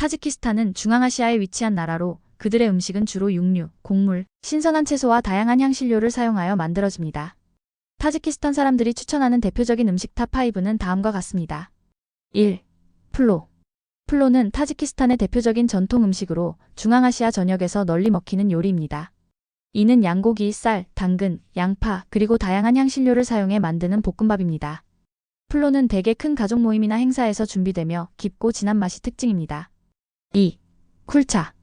타지키스탄은 중앙아시아에 위치한 나라로 그들의 음식은 주로 육류, 곡물, 신선한 채소와 다양한 향신료를 사용하여 만들어집니다. 타지키스탄 사람들이 추천하는 대표적인 음식 탑5는 다음과 같습니다. 1. 플로. 플로는 타지키스탄의 대표적인 전통 음식으로 중앙아시아 전역에서 널리 먹히는 요리입니다. 이는 양고기, 쌀, 당근, 양파, 그리고 다양한 향신료를 사용해 만드는 볶음밥입니다. 플로는 대개 큰 가족 모임이나 행사에서 준비되며 깊고 진한 맛이 특징입니다. 2. 쿨차.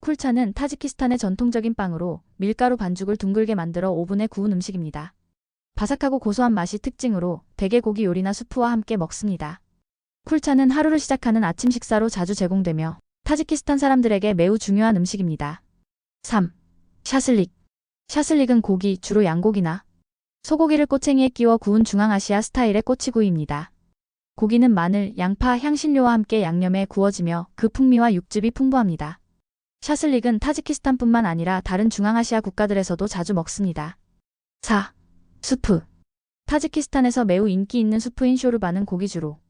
쿨차는 타지키스탄의 전통적인 빵으로 밀가루 반죽을 둥글게 만들어 오븐에 구운 음식입니다. 바삭하고 고소한 맛이 특징으로 대게 고기 요리나 수프와 함께 먹습니다. 쿨차는 하루를 시작하는 아침 식사로 자주 제공되며 타지키스탄 사람들에게 매우 중요한 음식입니다. 3. 샤슬릭. 샤슬릭은 고기, 주로 양고기나 소고기를 꼬챙이에 끼워 구운 중앙아시아 스타일의 꼬치구이입니다. 고기는 마늘, 양파, 향신료와 함께 양념에 구워지며 그 풍미와 육즙이 풍부합니다. 샤슬릭은 타지키스탄뿐만 아니라 다른 중앙아시아 국가들에서도 자주 먹습니다. 4. 수프. 타지키스탄에서 매우 인기 있는 수프인 쇼르바는 고기 주로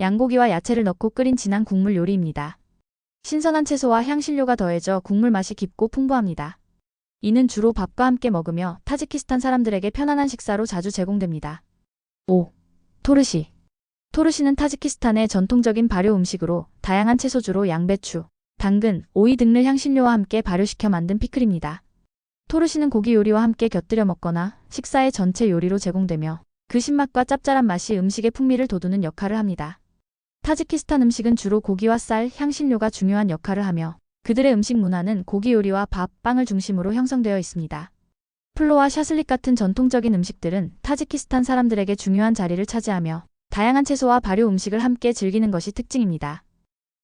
양고기와 야채를 넣고 끓인 진한 국물 요리입니다. 신선한 채소와 향신료가 더해져 국물 맛이 깊고 풍부합니다. 이는 주로 밥과 함께 먹으며 타지키스탄 사람들에게 편안한 식사로 자주 제공됩니다. 5. 토르시. 토르시는 타지키스탄의 전통적인 발효 음식으로 다양한 채소주로 양배추, 당근, 오이 등을 향신료와 함께 발효시켜 만든 피클입니다. 토르시는 고기 요리와 함께 곁들여 먹거나 식사의 전체 요리로 제공되며 그 신맛과 짭짤한 맛이 음식의 풍미를 돋우는 역할을 합니다. 타지키스탄 음식은 주로 고기와 쌀, 향신료가 중요한 역할을 하며 그들의 음식 문화는 고기 요리와 밥, 빵을 중심으로 형성되어 있습니다. 플로와 샤슬릭 같은 전통적인 음식들은 타지키스탄 사람들에게 중요한 자리를 차지하며 다양한 채소와 발효 음식을 함께 즐기는 것이 특징입니다.